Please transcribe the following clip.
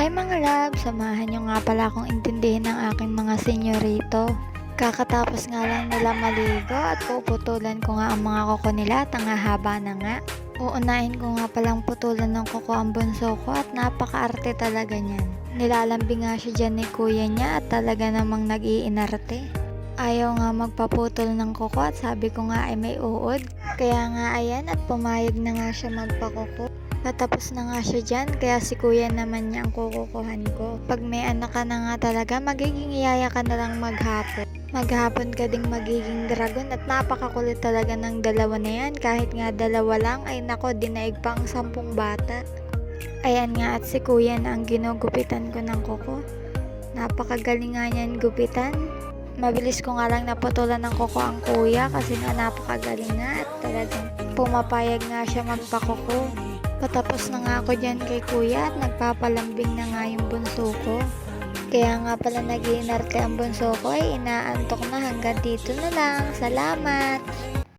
Hi mga love! Samahan nyo nga pala akong intindihin ng aking mga senyorito. Kakatapos nga lang nila maligo at puputulan ko nga ang mga kuko nila at ang hahaba na nga. Uunahin ko nga palang putulan ng kuko ang bunso ko at napakaarte talaga niyan. Nilalambing nga siya dyan ni kuya niya at talaga namang nag-iinarte. Ayaw nga magpaputol ng kuko at sabi ko nga ay may uod. Kaya nga ayan at pumayag na nga siya magpakuko. Natapos na nga siya dyan, kaya si kuya naman niya ang kukukuhan ko. Pag may anak ka na nga talaga, magiging iyaya ka na lang maghapon. Maghapon ka ding magiging dragon at napakakulit talaga ng dalawa na yan. Kahit nga dalawa lang, ay nako, dinaig pa ang sampung bata. Ayan nga at si kuya na ang ginugupitan ko ng kuko. Napakagaling nga niyan gupitan. Mabilis ko nga lang naputulan ng kuko ang kuya kasi nga napakagaling nga at talagang pumapayag nga siya magpakuko. Patapos na nga ako dyan kay kuya at nagpapalambing na nga yung bunso ko. Kaya nga pala nag ang bunso ko ay inaantok na hanggang dito na lang. Salamat!